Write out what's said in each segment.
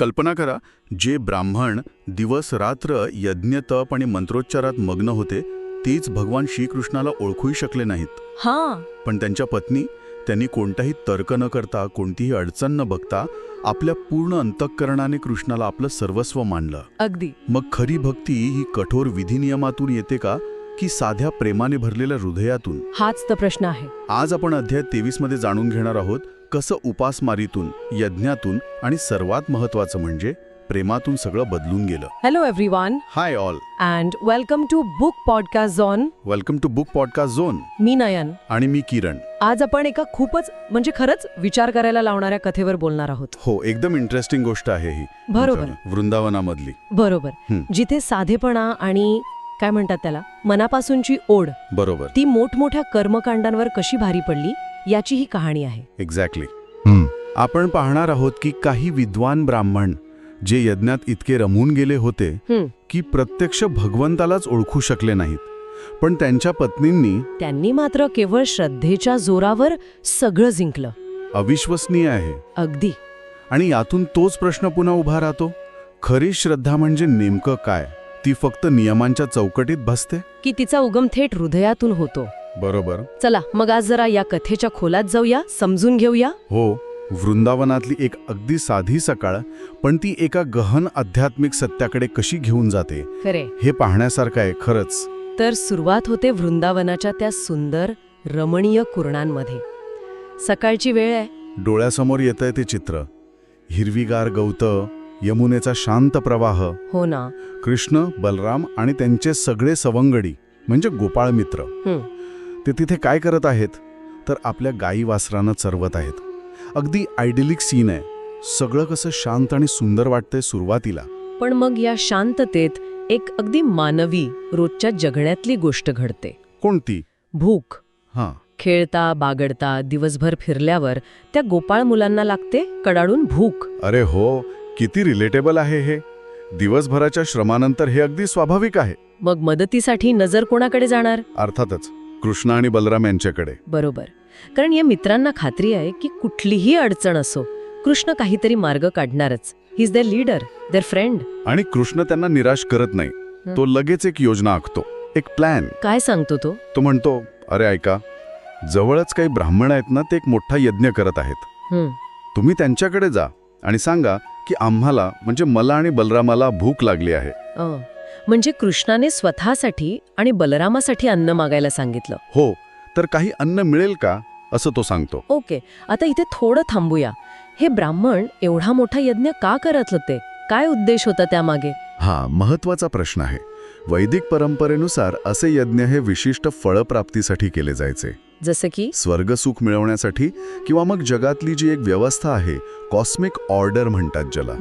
कल्पना करा जे ब्राह्मण दिवस रात्र यज्ञ तप आणि मंत्रोच्चारात मग्न होते तेच भगवान श्रीकृष्णाला ओळखूही शकले नाहीत. हा. पण त्यांच्या पत्नी त्यांनी कोणताही तर्क न करता कोणतीही अडचण न बघता आपल्या पूर्ण अंतःकरणाने कृष्णाला आपलं सर्वस्व मानलं. अगदी. मग खरी भक्ती ही कठोर विधिनियमातून येते का की साध्या प्रेमाने भरलेल्या हृदयातून? हाच तर प्रश्न आहे. आज आपण अध्याय तेवीसमध्ये जाणून घेणार आहोत कसं उपासमारीतून यज्ञातून आणि सर्वात महत्वाचं म्हणजे प्रेमातून सगळं बदलून गेलं. Hello everyone hi all and welcome to book podcast on welcome to book podcast zone मी नयन. आणि मी किरण. आज आपण एका खूपच म्हणजे खरंच विचार करायला लावणाऱ्या कथेवर बोलणार आहोत. हो एकदम इंटरेस्टिंग गोष्ट आहे ही. बरोबर. वृंदावनामधली. बरोबर. जिथे साधेपणा आणि काय म्हणतात त्याला मनापासूनची ओढ बरोबर. ती मोठमोठ्या कर्मकांडांवर कशी भारी पडली याची ही कहाणी आहे. एक्झॅक्टली आपण पाहणार आहोत की काही विद्वान ब्राह्मण जे यज्ञात इतके रमून गेले होते. की प्रत्यक्ष भगवंतालाच ओळखू शकले नाहीत. पण त्यांच्या पत्नींनी त्यांनी मात्र केवळ श्रद्धेच्या जोरावर सगळं जिंकलं. अविश्वसनीय आहे. अगदी. आणि यातून तोच प्रश्न पुन्हा उभा राहतो. खरी श्रद्धा म्हणजे नेमकं काय? ती फक्त नियमांच्या चौकटीत बसते की तिचा उगम थेट हृदयातून होतो. बरोबर. चला मग आज जरा या कथेच्या खोलात जाऊया समजून घेऊया. हो वृंदावनातली एक अगदी साधी सकाळ पण ती एका गहन आध्यात्मिक सत्याकडे कशी घेऊन जाते खरे. हे पाहण्यासारखं आहे खरंच. तर सुरुवात होते वृंदावनाच्या त्या सुंदर रमणीय कुरणांमध्ये. सकाळची वेळ आहे. डोळ्यासमोर येतंय ते चित्र. हिरवीगार गवत यमुनेचा शांत प्रवाह. हो ना. कृष्ण बलराम आणि त्यांचे सगळे सवंगडी म्हणजे गोपाळ मित्र. हं. ते तिथे काय करत आहेत? तर आपल्या गाई वासरानं चरवत आहेत. अगदी आयडिलिक सीन आहे. सगळं कसं शांत आणि सुंदर वाटतंय सुरुवातीला. पण मग या शांततेत एक अगदी मानवी रोजच्या जगण्यातली गोष्ट घडते. कोणती? भूक. हां. खेळता बागडता दिवसभर फिरल्यावर त्या गोपाळ मुलांना लागते कडाडून भूक. अरे हो किती रिलेटेबल आहे हे. दिवसभराच्या श्रमानंतर हे अगदी स्वाभाविक आहे. मग मदतीसाठी नजर कोणाकडे जाणार? अर्थातच. कृष्ण आणि बलराम यांच्याकडे. बरोबर. कारण या मित्रांना खात्री आहे की कुठलीही अडचण असो कृष्ण काहीतरी मार्ग काढणारच. He is their leader their friend आणि कृष्ण त्यांना निराश करत नाही. तो लगेच एक योजना आखतो एक प्लॅन काय सांगतो तो? तो म्हणतो अरे ऐका जवळच काही ब्राह्मण आहेत ना ते एक मोठा यज्ञ करत आहेत. तुम्ही त्यांच्याकडे जा आणि सांगा की आम्हाला म्हणजे मला आणि बलरामाला भूक लागली आहे. म्हणजे कृष्णाने स्वतःसाठी आणि बलरामासाठी अन्न मागायला सांगितलं. हो तर काही अन्न मिळेल का? असं तो सांगतो. ओके आता इथे थोडं थांबूया. हे ब्राह्मण एवढा मोठा यज्ञ का करत होते काय उद्देश होता त्यामागे? हा महत्त्वाचा प्रश्न आहे. वैदिक परंपरेनुसार असे यज्ञ हे विशिष्ट फळप्राप्तीसाठी केले जायचे. जसं की? स्वर्गसुख मिळवण्यासाठी किंवा मग जगातली जी एक व्यवस्था आहे कॉस्मिक ऑर्डर म्हणतात ज्याला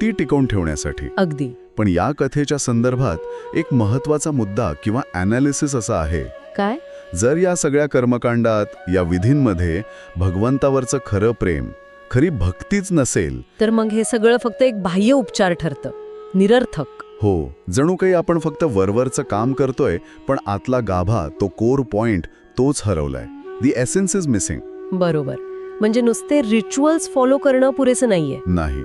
ती टिकवून ठेवण्यासाठी. अगदी. पण या कथेच्या संदर्भात एक महत्त्वाचा मुद्दा किंवा ॲनालिसिस असा आहे. काय? जर या सगळ्या कर्मकांडात या विधींमध्ये भगवंतावरचं खरं प्रेम खरी भक्तीच नसेल. तर मग हे सगळं फक्त एक बाह्य उपचार ठरतं निरर्थक. हो जणू काही आपण फक्त वरवरचं काम करतोय पण आतला गाभा तो कोर पॉइंट तोच हरवलाय. दी एसेन्स इज मिसिंग बरोबर. म्हणजे नुसते रिच्युअल्स फॉलो करणं पुरेसं नाहीये. नाही.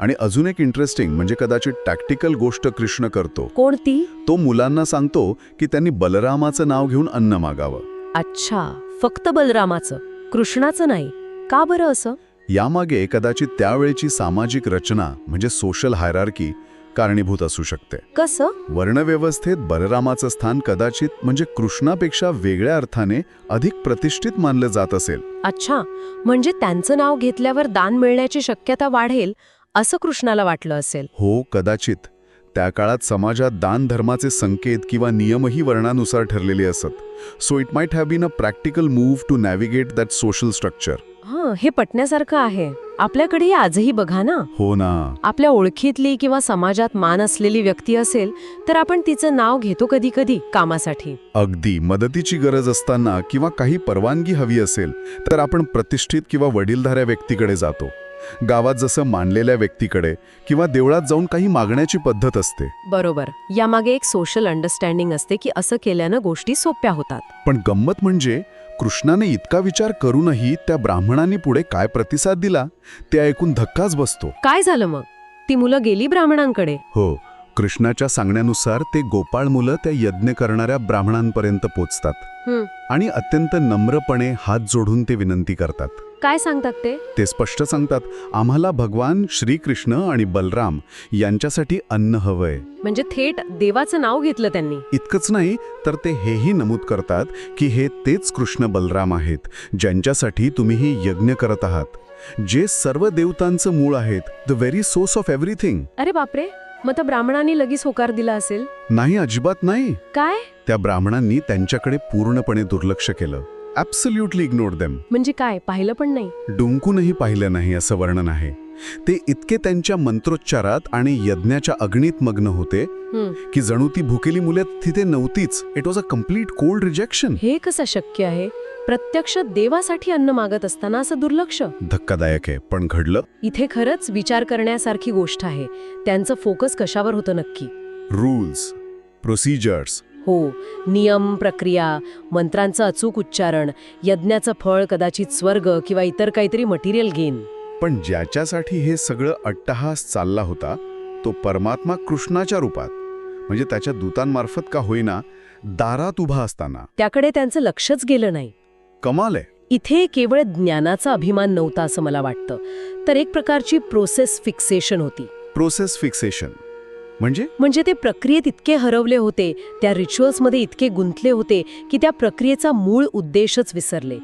आणि अजून एक इंटरेस्टिंग म्हणजे कदाचित टॅक्टिकल गोष्ट कृष्ण करतो. कोणती? तो मुलांना सांगतो की त्यांनी बलरामाचं नाव घेऊन अन्न मागावं. अच्छा फक्त बलरामाचं. कृष्णाचं नाही. का बरं असं? यामागे कदाचित त्यावेळची सामाजिक रचना म्हणजे सोशल हायरार्की कारणीभूत असू शकते. कसं? वर्णव्यवस्थेत बलरामाचं स्थान कदाचित म्हणजे कृष्णापेक्षा वेगळ्या अर्थाने अधिक प्रतिष्ठित मानलं जात असेल. अच्छा म्हणजे त्यांचं नाव घेतल्यावर दान मिळण्याची शक्यता वाढेल असं कृष्णाला वाटलं असेल. हो कदाचित. त्या काळात समाजात दान धर्माचे संकेत किंवा नियमही वर्णानुसार ठरलेले असत. So it might have been a practical move to navigate that social structure hmm हे पटण्यासारखं आहे. आपल्याकडेही आजही बघा ना. हो ना. आपल्या ओळखीतली किंवा समाजात मान असलेली व्यक्ती असेल तर आपण तिचं नाव घेतो कधी कधी कामासाठी. अगदी. मदतीची गरज असताना किंवा काही परवानगी हवी असेल तर आपण प्रतिष्ठित किंवा वडीलधाऱ्या व्यक्तीकडे जातो. गावात जसं मानलेल्या व्यक्तीकडे किंवा देवळात जाऊन काही मागण्याची पद्धत असते. बरोबर. यामागे एक सोशल अंडरस्टँडिंग असते की असं केल्यानं गोष्टी सोप्या होतात. पण गंमत म्हणजे कृष्णाने इतका विचार करूनही त्या ब्राह्मणांनी पुढे काय प्रतिसाद दिला ते ऐकून धक्काच बसतो. काय झालं मग? ती मुलं गेली ब्राह्मणांकडे? हो. कृष्णाच्या सांगण्यानुसार ते गोपाळ मुलं त्या यज्ञ करणाऱ्या ब्राह्मणांपर्यंत पोचतात. आणि अत्यंत नम्रपणे हात जोडून ते विनंती करतात. काय सांगतात ते? ते स्पष्ट सांगतात आम्हाला भगवान श्रीकृष्ण आणि बलराम यांच्यासाठी अन्न हवंय. म्हणजे थेट देवाचं नाव घेतलं त्यांनी. इतकंच नाही तर ते हेही नमूद करतात की हे तेच कृष्ण बलराम आहेत ज्यांच्यासाठी तुम्ही ही यज्ञ करत आहात. जे सर्व देवतांचं मूळ आहेत the very source of everything अरे बापरे मग तर ब्राह्मणांनी लगेच होकार दिला असेल. नाही अजिबात नाही. काय? त्या ब्राह्मणांनी त्यांच्याकडे पूर्णपणे दुर्लक्ष केलं. ॲब्सल्युटली इग्नोर देम म्हणजे काय? पाहिलं पण नाही? डुंकूनही पाहिलं नाही असं वर्णन आहे. ते इतके त्यांच्या मंत्रोच्चारात आणि यज्ञाच्या अग्नीत मग्न होते की जणू ती भुकेली मुले तिथे नव्हतीच. It was a complete cold rejection हे कसं शक्य आहे? प्रत्यक्ष देवासाठी अन्न मागत असताना असं दुर्लक्ष? धक्कादायक आहे पण घडलं? इथे खरंच विचार करण्यासारखी गोष्ट आहे. त्यांचं फोकस कशावर होतं नक्की? रूल्स प्रोसिजर्स हो नियम प्रक्रिया मंत्रांचं अचूक उच्चारण यज्ञाचं फळ कदाचित स्वर्ग किंवा इतर काहीतरी मटेरियल गेन पण ज्याच्यासाठी हे सगळं अट्टहास चालला होता तो परमात्मा कृष्णाच्या रूपात. म्हणजे त्याच्या दूतांमार्फत का होईना दारात उभा असताना. त्याकडे त्यांचं लक्षच गेलं नाही. कमाल आहे. इथे केवळ ज्ञानाचा अभिमान नव्हता असं मला वाटतं. तर एक प्रकारची प्रोसेस फिक्सेशन होती. प्रोसेस फिक्सेशन म्हणजे? म्हणजे ते प्रक्रियेत इतके हरवले होते त्या रिच्युअल्समध्ये इतके गुंतले होते की त्या प्रक्रियेचा मूळ उद्देशच विसरले.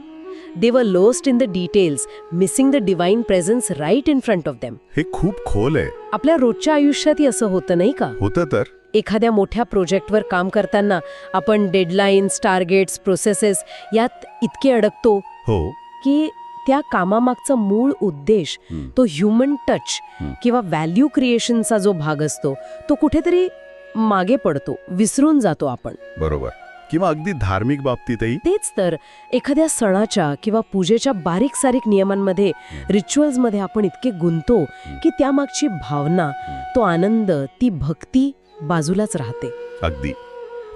They were lost in the details missing the divine presence right in front of them हे खूप खोल आहे. आपल्या रोजच्या आयुष्यातही असं होतं नाही का? होतं तर? एखाद्या मोठ्या प्रोजेक्टवर काम करताना आपण डेडलाईन्स टार्गेट्स प्रोसेसेस यात इतके अडकतो हो. की त्या कामामागचा मूळ उद्देश. तो ह्युमन टच. किंवा व्हॅल्यू क्रिएशनचा जो भाग असतो तो कुठेतरी मागे पडतो विसरून जातो आपण. बरोबर. किंवा अगदी धार्मिक बाबतीतही. तेच तर एखाद्या सणाच्या किंवा पूजेच्या बारीक सारीक नियमांमध्ये रिच्युअल्समध्ये आपण इतके गुंतो की त्यामागची भावना तो आनंद ती भक्ती बाजूलाच राहते. अगदी.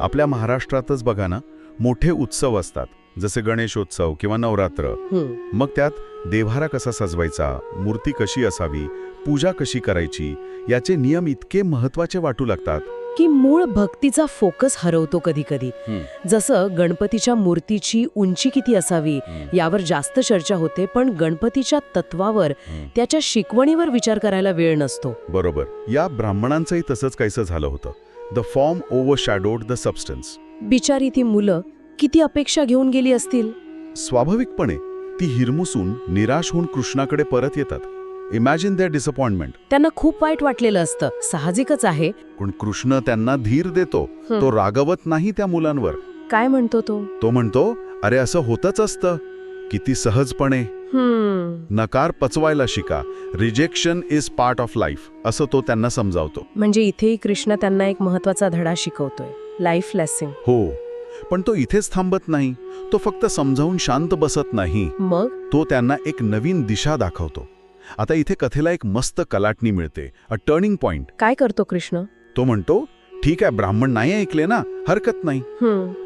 आपल्या महाराष्ट्रातच बघा ना मोठे उत्सव असतात. जसे गणेशोत्सव किंवा नवरात्र. मग त्यात देव्हारा कसा सजवायचा मूर्ती कशी असावी पूजा कशी करायची याचे नियम इतके महत्त्वाचे वाटू लागतात. की मूळ भक्तीचा फोकस हरवतो कधी कधी जसं गणपतीच्या मूर्तीची उंची किती असावी यावर जास्त चर्चा होते पण गणपतीच्या तत्वावर त्याच्या शिकवणीवर विचार करायला वेळ नसतो. बरोबर. या ब्राह्मणांचंही तसंच काहीसं झालं होतं. The form overshadowed the substance बिचारी ती मुलं किती अपेक्षा घेऊन गेली असतील? स्वाभाविकपणे ती हिरमुसून निराश होऊन कृष्णाकडे परत येतात. इमॅजिन दॅट डिसअपॉइंटमेंट त्यांना खूप वाईट वाटलेलं असतं. साहजिकच आहे. पण कृष्ण त्यांना धीर देतो. तो रागवत नाही त्या मुलांवर. काय म्हणतो तो? तो म्हणतो अरे असं होतच असतं. किती सहजपणे. नकार पचवायला शिका. Rejection is part of life असं तो त्यांना समजावतो. म्हणजे इथेही कृष्ण त्यांना एक महत्त्वाचा धडा शिकवतोय. लाईफ लेसन हो. पण तो इथेच थांबत नाही. तो फक्त समजावून शांत बसत नाही. मग? तो त्यांना एक नवीन दिशा दाखवतो. आता इथे कथेला एक मस्त कलाटणी मिळते. अ टर्निंग पॉइंट काय करतो कृष्ण? तो म्हणतो ठीक आहे ब्राह्मण नाही ऐकले ना हरकत नाही.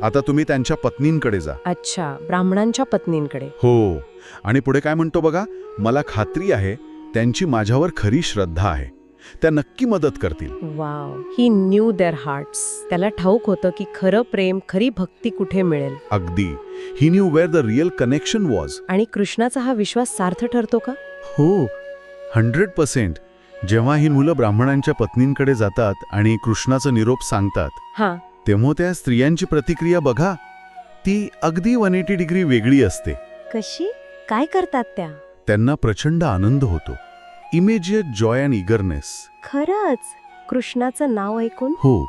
आता तुम्ही त्यांच्या पत्नींकडे जा. अच्छा ब्राह्मणांच्या पत्नींकडे. हो. आणि पुढे काय म्हणतो बघा मला खात्री आहे त्यांची माझ्यावर खरी श्रद्धा आहे. त्या नक्की मदत करतील. Wow he knew their hearts त्याला ठाऊक होतं की खरं प्रेम खरी भक्ती कुठे मिळेल. अगदी. He knew where the real connection was आणि कृष्णाचा हा विश्वास सार्थ ठरतो का? हो. हंड्रेड पर्सेंट जेव्हा ही मुलं ब्राह्मणांच्या पत्नींकडे जातात आणि कृष्णाचा निरोप सांगतात हा. तेव्हा त्या स्त्रियांची प्रतिक्रिया बघा. ती अगदी वन एटी डिग्री वेगळी असते. कशी? काय करतात त्या? त्यांना प्रचंड आनंद होतो. इमेजियट जॉय अँड इगरनेस खरंच? कृष्णाचं नाव ऐकून? हो.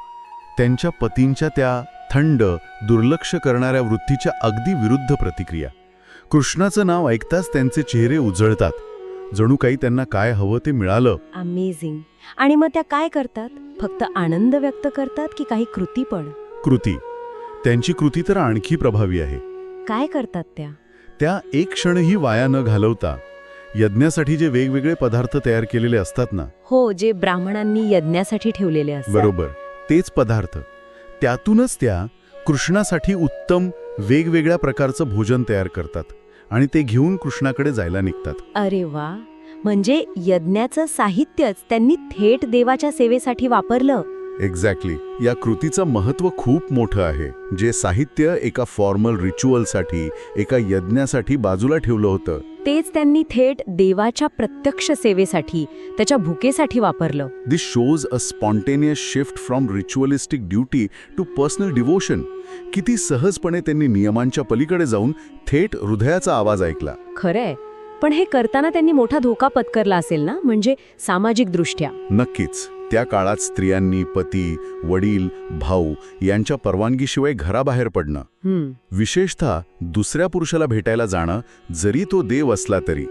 त्यांच्या पतींच्या त्या थंड दुर्लक्ष करणाऱ्या वृत्तीच्या अगदी विरुद्ध प्रतिक्रिया. कृष्णाचं नाव ऐकताच त्यांचे चेहरे उजळतात. जणू काही त्यांना काय हवं ते मिळालं. अमेझिंग आणि मग त्या काय करतात? फक्त आनंद व्यक्त करतात की काही कृती पण? कृती. त्यांची कृती तर आणखी प्रभावी आहे. काय करतात त्या? त्या एक क्षणही वाया न घालवता यज्ञासाठी जे वेगवेगळे पदार्थ तयार केलेले असतात ना? हो जे ब्राह्मणांनी यज्ञासाठी ठेवलेले असतात. बरोबर. तेच पदार्थ. त्यातूनच त्या कृष्णासाठी उत्तम वेगवेगळ्या प्रकारचं भोजन तयार करतात आणि ते घेऊन कृष्णाकडे जायला निघतात. अरे वा! म्हणजे यज्ञाचं साहित्यच त्यांनी थेट देवाच्या सेवेसाठी वापरलं? एक्झॅक्टली या कृतीचं महत्त्व खूप मोठं आहे. जे साहित्य एका फॉर्मल रिच्युअलसाठी एका यज्ञासाठी बाजूला ठेवलं होतं. तेच त्यांनी थेट देवाच्या प्रत्यक्ष सेवेसाठी त्याच्या भुकेसाठी वापरलं. This shows a spontaneous shift from ritualistic duty to personal devotion किती सहजपणे त्यांनी नियमांच्या पलीकडे जाऊन थेट हृदयाचा आवाज ऐकला. खरंय. पण हे करताना त्यांनी मोठा धोका पत्करला असेल ना? म्हणजे सामाजिक दृष्ट्या नक्कीच. त्या काळात स्त्रियांनी पती वडील भाऊ यांच्या परवानगीशिवाय घराबाहेर पडणं. विशेषतः दुसऱ्या पुरुषाला भेटायला जाणं जरी तो देव असला तरी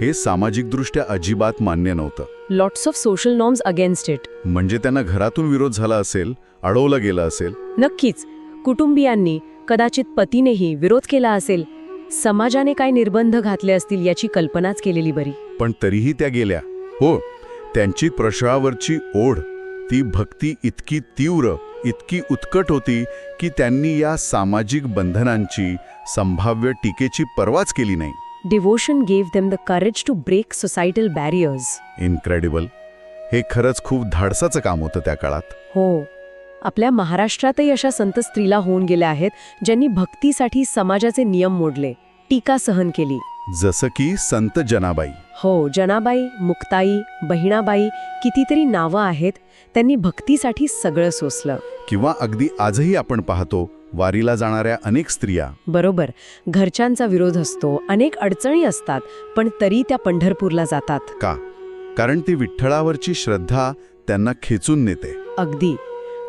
हे सामाजिकदृष्ट्या अजिबात मान्य नव्हतं. Lots of social norms against it म्हणजे त्यांना घरातून विरोध झाला असेल अडवलं गेलं असेल. नक्कीच कुटुंबियांनी कदाचित पतीनेही विरोध केला असेल समाजाने काय निर्बंध घातले असतील याची कल्पनाच केलेली बरी. पण तरीही त्या गेल्या. हो त्यांची प्रश्रावरची ओढ. ती भक्ती इतकी तीव्र इतकी उत्कट होती की त्यांनी या सामाजिक बंधनांची संभाव्य टीकेची पर्वाच केली नाही. Devotion gave them the courage to break societal barriers incredible हे खरंच खूप धाडसाचं काम होतं त्या काळात. हो. आपल्या महाराष्ट्रातही अशा संत स्त्रीला होऊन गेल्या आहेत ज्यांनी भक्तीसाठी समाजाचे नियम मोडले टीका सहन केली. जसं की संत जनाबाई. हो जनाबाई मुक्ताई बहिणाबाई कितीतरी नावं आहेत त्यांनी भक्तीसाठी सगळं सोसलं. किंवा अगदी आजही आपण पाहतो वारीला जाणाऱ्या अनेक स्त्रिया. बरोबर घरच्यांचा विरोध असतो अनेक अडचणी असतात पण तरी त्या पंढरपूरला जातात. का? कारण ती विठ्ठलावरची श्रद्धा त्यांना खेचून नेते. अगदी.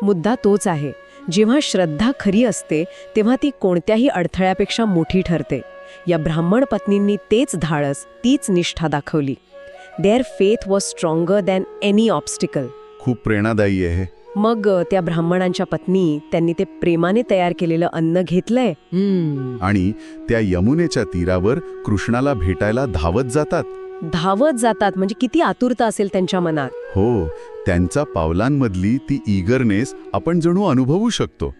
मुद्दा तोच आहे जेव्हा श्रद्धा खरी असते तेव्हा ती कोणत्याही अडथळ्यापेक्षा मोठी ठरते. या ब्राह्मण पत्नींनी तेच धाडस तीच निष्ठा दाखवली. Their faith was stronger than any obstacle खूप प्रेरणादायी आहे. हे. मग त्या ब्राह्मणांच्या पत्नी त्यांनी ते प्रेमाने तयार केलेलं अन्न घेतलंय? आणि त्या यमुनेच्या तीरावर कृष्णाला भेटायला धावत जातात. धावत जातात म्हणजे किती आतुरता असेल त्यांच्या मनात. हो त्यांच्या पावलांमधली ती इगरनेस आपण जणू अनुभवू शकतो.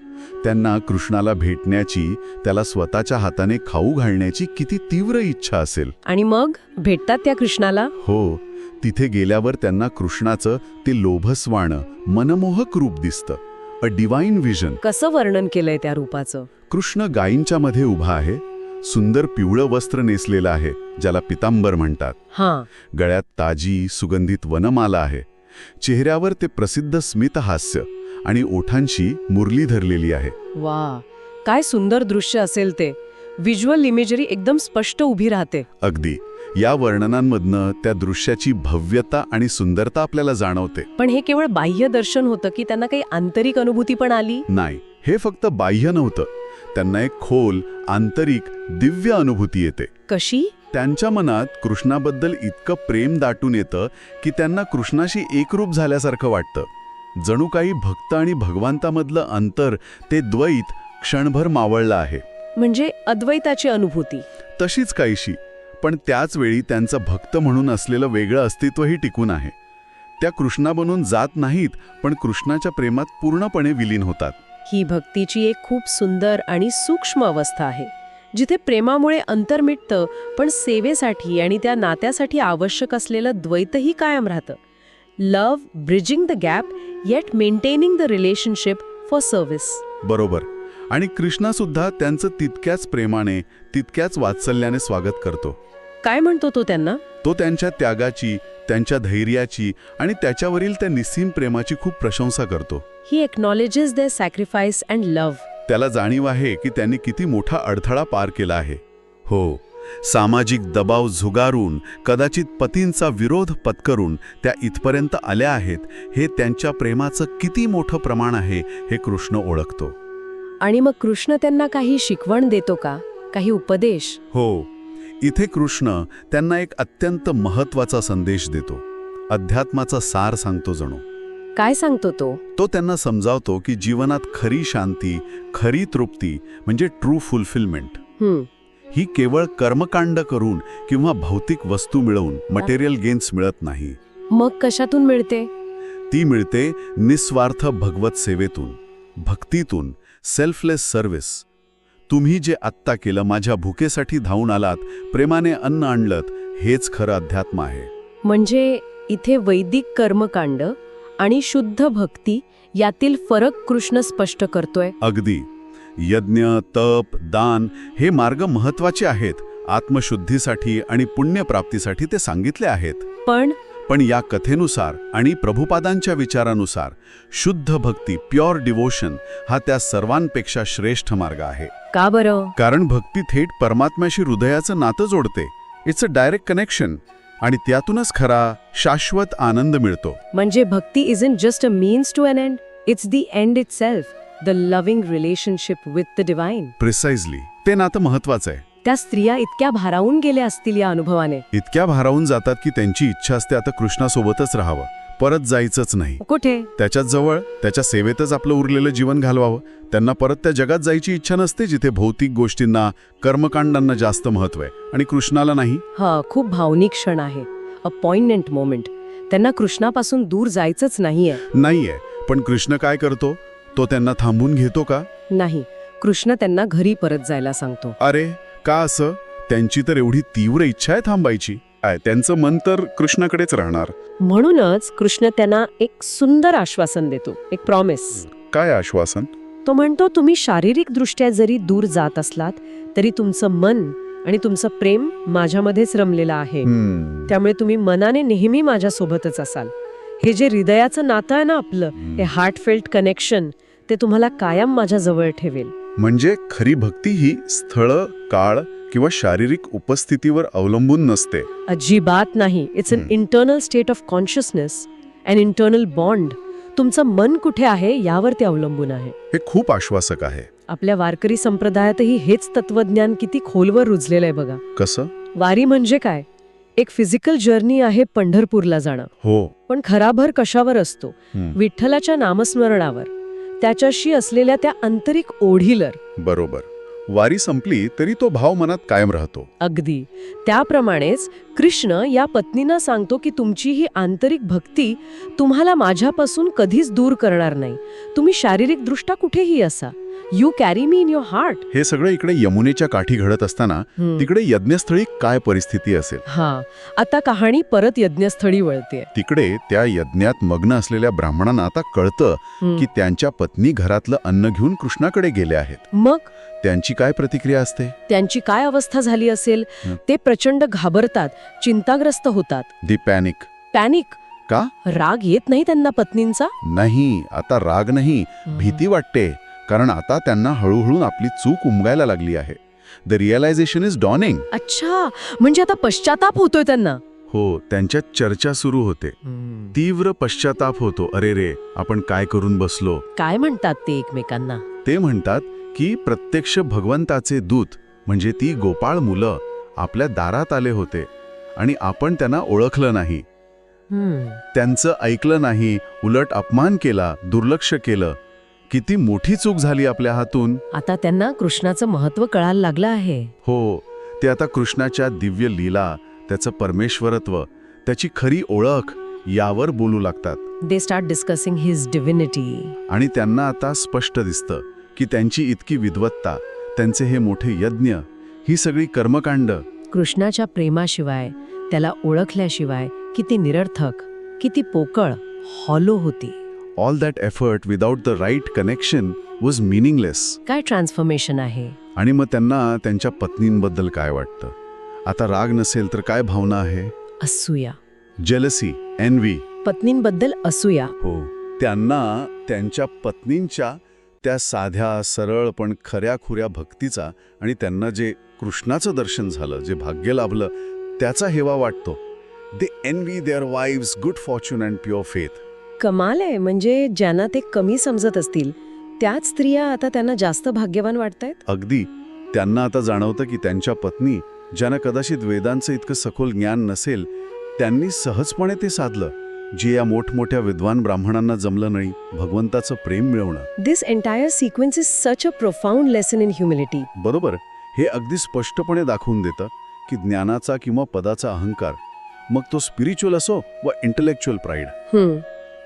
त्यांना कृष्णाला भेटण्याची त्याला स्वतःच्या हाताने खाऊ घालण्याची किती तीव्र इच्छा असेल. आणि मग? भेटतात त्या कृष्णाला? हो तिथे गेल्यावर त्यांना कृष्णाचं ते लोभसवाणं मनमोहक रूप दिसतं. अ डिवाइन विजन कसं वर्णन केलंय त्या रूपाचं? कृष्ण गायींच्या मध्ये उभा आहे सुंदर पिवळं वस्त्र नेसलेलं आहे ज्याला पितांबर म्हणतात. हां. गळ्यात ताजी सुगंधित वनमाला आहे. चेहऱ्यावर ते प्रसिद्ध स्मितहास्य आणि ओठांशी मुरली धरलेली आहे. वा काय सुंदर दृश्य असेल ते. व्हिज्युअल इमेजरी एकदम स्पष्ट उभी राहते. अगदी. या वर्णनांमधनं त्या दृश्याची भव्यता आणि सुंदरता आपल्याला जाणवते. पण हे केवळ बाह्य दर्शन होतं की त्यांना काही आंतरिक अनुभूती पण आली? नाही हे फक्त बाह्य नव्हतं. त्यांना एक खोल आंतरिक दिव्य अनुभूती येते. कशी? त्यांच्या मनात कृष्णाबद्दल इतकं प्रेम दाटून येतं की त्यांना कृष्णाशी एकरूप झाल्यासारखं वाटतं. जणू काही भक्त आणि भगवंतामधलं अंतर ते द्वैत क्षणभर मावळलं आहे. म्हणजे अद्वैताची अनुभूती. तशीच काहीशी पण त्याच वेळी त्यांचं भक्त म्हणून असलेलं वेगळं अस्तित्वही टिकून आहे. त्या कृष्णा बनून जात नाहीत पण कृष्णाच्या प्रेमात पूर्णपणे विलीन होतात. ही भक्तीची एक खूप सुंदर आणि सूक्ष्म अवस्था आहे जिथे प्रेमामुळे अंतर मिटतं पण सेवेसाठी आणि त्या नात्यासाठी आवश्यक असलेलं द्वैतही कायम राहतं. Love bridging the gap yet maintaining the relationship for service. बरोबर. आणि कृष्णासुद्धा त्यांचं तितक्याच प्रेमाने तितक्याच वात्सल्याने स्वागत करतो. काय म्हणतो तो त्यांना? तो त्यांच्या त्यागाची त्यांच्या धैर्याची आणि त्याच्यावरील त्या निस्सीम प्रेमाची खूप प्रशंसा करतो. He acknowledges the sacrifice and love त्याला जाणीव आहे की त्यांनी किती मोठा अडथळा पार केला आहे. हो सामाजिक दबाव झुगारून कदाचित पतींचा विरोध पत्करून त्या इथपर्यंत आल्या आहेत हे त्यांच्या प्रेमाचं किती मोठं प्रमाण आहे हे कृष्ण ओळखतो. आणि मग कृष्ण त्यांना काही शिकवण देतो का? काही उपदेश? हो. इथे कृष्ण त्यांना एक अत्यंत महत्त्वाचा संदेश देतो. अध्यात्माचा सार सांगतो जणू. काय सांगतो तो? तो त्यांना समजावतो की जीवनात खरी शांती खरी तृप्ती म्हणजे ट्रू फुलफिलमेंट ही केवळ कर्मकांड करून किंवा भौतिक वस्तू मिळवून मटेरियल गेन्स मिळत नाही. मग कशातून मिळते? ती मिळते निस्वार्थ भगवत सेवेतून भक्तीतून सेल्फलेस सर्व्हिस तुम्ही जे आत्ता केलं माझ्या भुकेसाठी धावून आलात प्रेमाने अन्न आणलत हेच खरं अध्यात्म आहे. म्हणजे इथे वैदिक कर्मकांड आणि शुद्ध भक्ती यातील फरक कृष्ण स्पष्ट करतोय? अगदी. यज्ञ तप दान हे मार्ग महत्त्वाचे आहेत. आत्मशुद्धीसाठी आणि पुण्यप्राप्तीसाठी ते सांगितले आहेत. पण पण या कथेनुसार आणि प्रभुपादांच्या विचारानुसार शुद्ध भक्ती प्युअर डिवोशन हा त्या सर्वांपेक्षा श्रेष्ठ मार्ग आहे. का बरं? कारण भक्ती थेट परमात्म्याशी हृदयाचं नातं जोडते. इट्स अ डायरेक्ट कनेक्शन आणि त्यातूनच खरा शाश्वत आनंद मिळतो. म्हणजे bhakti isn't just a means to an end it's the end itself the loving relationship with the divine precisely ते नातं महत्वाचं आहे. त्या स्त्रिया इतक्या भारावून गेल्या असतील या अनुभवाने. इतक्या भारावून जातात की त्यांची इच्छा असते आता कृष्णासोबतच राहावं. परत जायचंच नाही. कुठे? त्याच्याच जवळ त्याच्या सेवेतच आपलं उरलेलं जीवन घालवावं. त्यांना परत त्या जगात जायची इच्छा नसते जिथे भौतिक गोष्टींना कर्मकांडांना जास्त महत्त्व आहे. आणि कृष्णाला नाही? हा खूप भावनिक क्षण आहे. अ पॉइंटंट मोमेंट त्यांना कृष्णापासून दूर जायचंच नाहीये. नाहीये. पण कृष्ण काय करतो? तो त्यांना थांबून घेतो का? नाही कृष्ण त्यांना घरी परत जायला सांगतो. अरे का असं? त्यांची तर एवढी तीव्र इच्छा आहे थांबायची. त्यांचं मन तर कृष्णाकडेच राहणार. म्हणूनच कृष्ण त्यांना एक सुंदर आश्वासन देतो एक प्रॉमिस काय आश्वासन? तो म्हणतो तुम्ही शारीरिक दृष्ट्या जरी दूर जात असलात तरी तुमचं मन आणि तुमचं प्रेम माझ्यामध्येच रमलेलं आहे. हम्म. त्यामुळे तुम्ही मनाने नेहमी माझ्यासोबतच असाल. हे जे हृदयाचं नातं आहे ना आपलं हे हार्टफेल्ट कनेक्शन ते तुम्हाला कायम माझ्या जवळ ठेवेल. म्हणजे खरी भक्ती ही स्थळ काळ किंवा शारीरिक उपस्थितीवर अवलंबून नसते. अजिबात नाही. It's an. Internal state of consciousness an internal bond तुमचं मन कुठे आहे यावर ते अवलंबून आहे. हे खूप आश्वासक आहे. आपल्या वारकरी संप्रदायातही हेच तत्वज्ञान किती खोलवर रुजलेलं आहे बघा. कसं? वारी म्हणजे काय? एक फिजिकल जर्नी आहे पंढरपूरला जाणं. हो. पण खराभर कशावर असतो. विठ्ठलाच्या नामस्मरणावर. त्याच्याशी असलेल्या त्या आंतरिक ओढीलर. बरोबर. वारी संपली तरी तो भाव मनात कायम राहतो. अगदी. त्याप्रमाणेच कृष्ण या पत्नींना सांगतो की तुमची ही आंतरिक भक्ती तुम्हाला माझ्यापासून कधीच दूर करणार नाही. तुम्ही शारीरिक दृष्ट्या कुठेही असा. You carry me in your heart हे सगळं इकडे यमुनेच्या काठी घडत असताना तिकडे यज्ञस्थळी काय परिस्थिती असेल? हा. आता कहाणी परत यज्ञस्थळी वळते. तिकडे त्या यज्ञात मग्न असलेल्या ब्राह्मणांना आता कळतं की त्यांच्या पत्नी घरातलं अन्न घेऊन कृष्णाकडे गेले आहेत. मग? त्यांची काय प्रतिक्रिया असते? त्यांची काय अवस्था झाली असेल. ते प्रचंड घाबरतात चिंताग्रस्त होतात. दी पॅनिक पॅनिक का? राग येत नाही त्यांना पत्नींचा? नाही आता राग नाही भीती वाटते. कारण आता त्यांना हळूहळू आपली चूक उमगायला लागली आहे. द रिअलायझेशन इज डॉनिंग अच्छा म्हणजे आता पश्चाताप होतोय त्यांना. हो त्यांच्यात चर्चा सुरू होते. तीव्र पश्चाताप होतो. अरे रे आपण काय करून बसलो? काय म्हणतात ते एकमेकांना? ते म्हणतात की प्रत्यक्ष भगवंताचे दूत म्हणजे ती गोपाळ मुलं आपल्या दारात आले होते आणि आपण त्यांना ओळखलं नाही. हम्म. त्यांचं ऐकलं नाही उलट अपमान केला दुर्लक्ष केलं किती मोठी चूक झाली आपल्या हातून. आता त्यांना कृष्णाचं महत्त्व कळायला लागलं आहे. हो ते आता कृष्णाच्या दिव्य लीला त्याचं परमेश्वरत्व त्याची खरी ओळख यावर बोलू लागतात. They start discussing his divinity आणि त्यांना आता स्पष्ट दिसतं की त्यांची इतकी विद्वत्ता त्यांचे हे मोठे यज्ञ ही सगळी कर्मकांड. कृष्णाच्या प्रेमाशिवाय त्याला ओळखल्याशिवाय किती निरर्थक किती पोकळ हॉलो होती. All that effort without the right connection was meaningless काय ट्रान्सफॉर्मेशन आहे? आणि मग त्यांना त्यांच्या पत्नींबद्दल काय वाटतं? आता राग नसेल तर काय भावना आहे? असूया. जेलसी एनवी पत्नींबद्दल असूया. हो. त्यांना त्यांच्या पत्नींच्या त्या साध्या सरळ पण खऱ्या खुऱ्या भक्तीचा आणि त्यांना जे कृष्णाचं दर्शन झालं जे भाग्य लाभलं त्याचा हेवा वाटतो. They envy their wives good fortune and pure faith कमाल आहे. म्हणजे ज्यांना ते कमी समजत असतील त्याच स्त्रिया आता त्यांना जास्त भाग्यवान वाटतायत? अगदी. त्यांना आता जाणवतं की त्यांच्या पत्नी ज्यांना कदाचित वेदांचं इतकं सखोल ज्ञान नसेल त्यांनी सहजपणे ते साधलं जे या मोठमोठ्या विद्वान ब्राह्मणांना जमलं नाही भगवंताचं प्रेम मिळवणं. This entire sequence is such a profound lesson in humility बरोबर. हे अगदी स्पष्टपणे दाखवून देतं की ज्ञानाचा किंवा पदाचा अहंकार मग तो स्पिरिच्युअल असो व इंटलेक्च्युअल प्राईड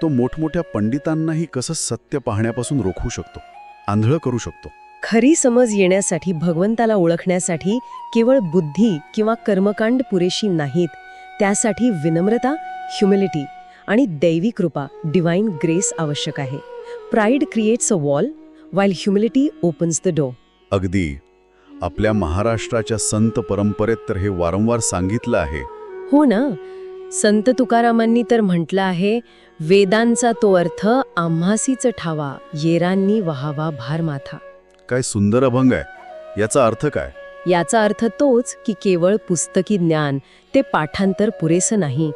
तो मोठमोठ्या पंडितांनाही कसं सत्य पाहण्यापासून रोखू शकतो आंधळ करू शकतो? खरी समज येण्यासाठी भगवंताला ओळखण्यासाठी केवळ बुद्धी किंवा कर्मकांड पुरेशी नाहीत त्यासाठी विनम्रता ह्युमिलिटी आणि दैवी कृपा डिवाइन ग्रेस आवश्यक आहे. Pride creates a wall while humility opens the door अगदी. आपल्या महाराष्ट्राच्या संत परंपरेत तर हे वारंवार सांगितलं आहे. हो ना. संत तुकारामांनी तर म्हटलं आहे वेदांचा तो अर्थ आम्हासीच ठावा येरांनी वहावा भार माथा. काय सुंदर अभंग आहे. याचा अर्थ काय? याचा अर्थ तोच की केवळ पुस्तकी ज्ञान ते पाठांतर पुरेसं नाही.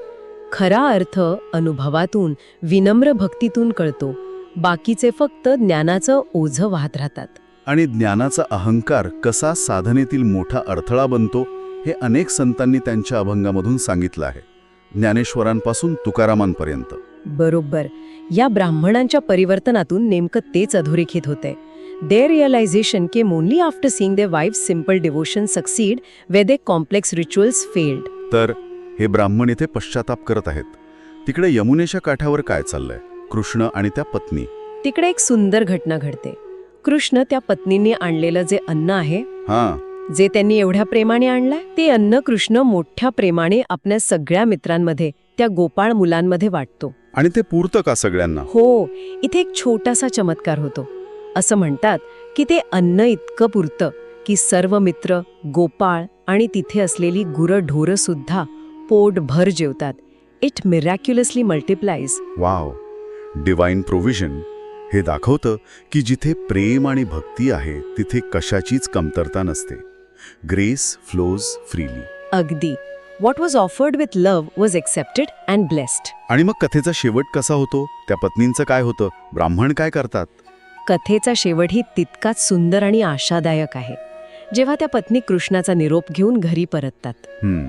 खरा अर्थ अनुभवातून विनम्र भक्तीतून कळतो. बाकीचे फक्त ज्ञानाचं ओझं वाहत राहतात. आणि ज्ञानाचा अहंकार कसा साधनेतील मोठा अडथळा बनतो हे अनेक संतांनी त्यांच्या अभंगामधून सांगितलं आहे. ज्ञानेश्वरांपासून तुकारामांपर्यंत. बरोबर. या ब्राह्मणांच्या परिवर्तनातून नेमकं तेच अधोरेखित होते the realization came only after seeing the wife simple devotion succeed the complex rituals failed तर हे ब्राह्मण इथे पश्चाताप करत आहेत. तिकडे यमुनेच्या काठावर काय चाललंय? कृष्ण आणि त्या पत्नी. तिकडे एक सुंदर घटना घडते. कृष्ण त्या पत्नीने आणलेलं जे अन्न आहे हां. जे त्यांनी एवढ्या प्रेमाने आणलंय ते अन्न कृष्ण मोठ्या प्रेमाने आपल्या सगळ्या मित्रांमध्ये त्या गोपाळ मुलांमध्ये वाटतो. आणि ते पुरतं का सगळ्यांना? हो इथे एक छोटासा चमत्कार होतो. असं म्हणतात की ते अन्न इतकं पुरतं की सर्व मित्र गोपाळ आणि तिथे असलेली गुरं ढोरं सुद्धा पोटभर जेवतात. It miraculously multiplies wow. Divine provision हे दाखवतं की जिथे प्रेम आणि भक्ती आहे तिथे कशाचीच कमतरता नसते. ग्रेस फ्लोज फ्रीली अगदी. What was offered with love was accepted and blessed आणि मग कथेचा शेवट कसा होतो? त्या पत्नींचं काय होतं? ब्राह्मण काय करतात? कथेचा शेवटही तितकाच सुंदर आणि आशादायक आहे. जेव्हा त्या पत्नी कृष्णाचा निरोप घेऊन घरी परततात. हम्म.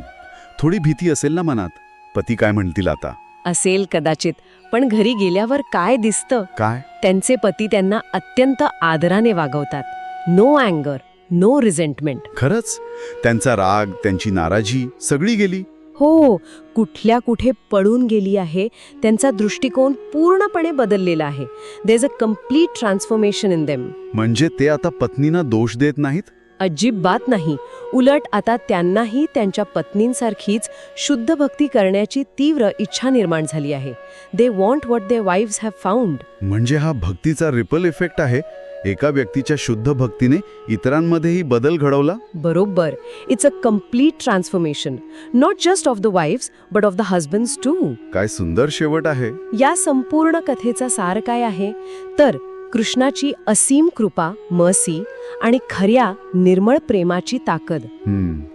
थोडी भीती असेल ना मनात? पती काय म्हणतील आता? असेल कदाचित पण घरी गेल्यावर काय दिसतं? काय? त्यांचे पती त्यांना अत्यंत आदराने वागवतात. No अँगर no रिझेंटमेंट. खरंच? त्यांचा राग त्यांची नाराजी सगळी गेली. हो कुठल्या कुठे पळून गेली आहे त्यांचा दृष्टिकोन पूर्णपणे बदललेला आहे. There is a complete transformation in them म्हणजे ते आता पत्नींना दोष देत नाहीत? अजिबात नाही. उलट आता त्यांनाही त्यांच्या पत्नींसारखीच शुद्ध भक्ती करण्याची तीव्र इच्छा निर्माण झाली आहे. They want what their wives have found म्हणजे हा भक्तीचा रिपल इफेक्ट आहे? एका व्यक्तीच्या शुद्ध भक्तीने इतरांमध्येही बदल घडवला? बरोबर. It's a complete transformation not just of the wife's but of the husbands too काय सुंदर शेवट आहे. या संपूर्ण कथेचा सार काय आहे? तर कृष्णाची असीम कृपा मसी आणि खऱ्या निर्मळ प्रेमाची ताकद.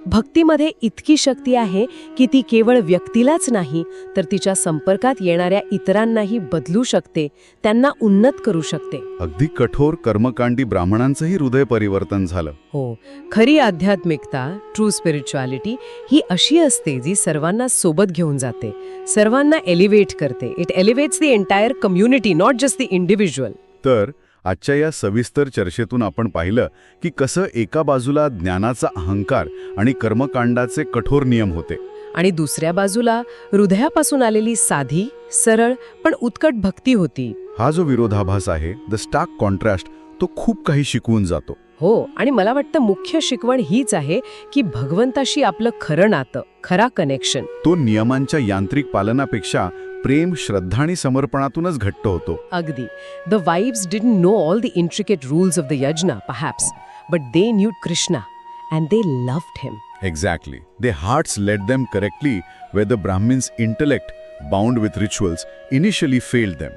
भक्तीमध्ये इतकी शक्ती आहे की ती केवळ व्यक्तीलाच नाही तर तिच्या संपर्कात येणाऱ्या इतरांनाही बदलू शकते त्यांना उन्नत करू शकते. अगदी कठोर कर्मकांडी ब्राह्मणांचंही हृदय परिवर्तन झालं. हो खरी आध्यात्मिकता ट्रू स्पिरिच्युअलिटी ही अशी असते जी सर्वांना सोबत घेऊन जाते. सर्वांना एलिव्हेट करते. It elevates the entire community not just the individual तर आजच्या या सविस्तर चर्चेतून आपण पाहिलं की कसं एका बाजूला ज्ञानाचा अहंकार आणि कर्मकांडाचे कठोर नियम होते. आणि दुसऱ्या बाजूला हृदयापासून आलेली साधी सरळ पण उत्कट भक्ती होती. हा जो विरोधाभास आहे द स्टाक कॉन्ट्रास्ट तो खूप काही शिकवून जातो. हो आणि मला वाटतं मुख्य शिकवण हीच आहे की भगवंताशी आपलं खरं नातं खरा कनेक्शन तो नियमांच्या यांत्रिक पालनापेक्षा प्रेम श्रद्धा आणि समर्पणातूनच घट्ट होतो. अगदी. The wives didn't know all the intricate rules of the yajna perhaps but they knew Krishna and they love him exactly their hearts led them correctly way the Brahmins intellect bound with rituals initially failed them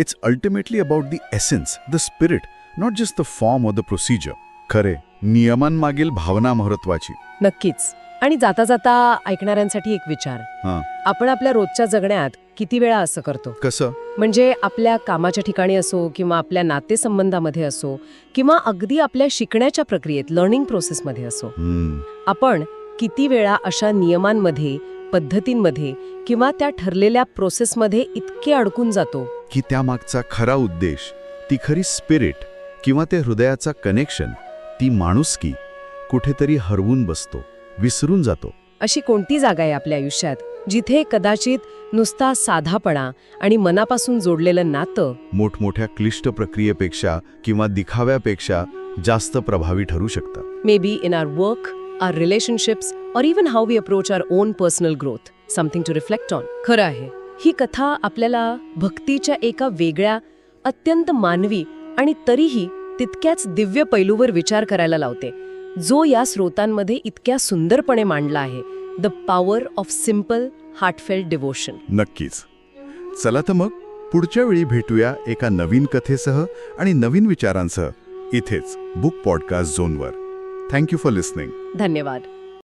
it's ultimately about the essence the spirit not just the form or the procedure. खरे नियमांमागील भावना महत्वाची नक्कीच. आणि जाता जाता ऐकणाऱ्यांसाठी एक विचार. आपण आपल्या रोजच्या जगण्यात किती वेळा असं करतो? कसं? म्हणजे आपल्या कामाच्या ठिकाणी असो किंवा आपल्या नातेसंबंधामध्ये असो किंवा अगदी आपल्या शिकण्याच्या प्रक्रियेत लर्निंग प्रोसेसमध्ये असो. आपण किती वेळा अशा नियमांमध्ये पद्धतींमध्ये किंवा त्या ठरलेल्या प्रोसेसमध्ये इतके अडकून जातो? की त्यामागचा खरा उद्देश ती खरी स्पिरिट किंवा ते हृदयाचा कनेक्शन ती माणुसकी कुठेतरी हरवून बसतो विसरून जातो. अशी कोणती जागा आहे आपल्या आयुष्यात जिथे कदाचित नुसता साधापणा आणि मनापासून जोडलेलं नातं? मोठमोठ्या क्लिष्ट प्रक्रियेपेक्षा किंवा दिखाव्यापेक्षा जास्त प्रभावी ठरू शकतं. Maybe in our work our relationships or even how we approach our own personal growth something to reflect on खरं आहे ही कथा आपल्याला भक्तीच्या एका वेगळ्या अत्यंत मानवी आणि तरीही तितक्याच दिव्य पैलूवर विचार करायला लावते. जो या स्रोतांमध्ये इतक्या सुंदरपणे मांडला आहे. The power of simple heartfelt devotion नक्कीच. चला तर मग पुढच्या वेळी भेटूया एका नवीन कथेसह आणि नवीन विचारांसह. इथेच बुक पॉडकास्ट झोनवर. थँक्यू फॉर लिस्निंग धन्यवाद.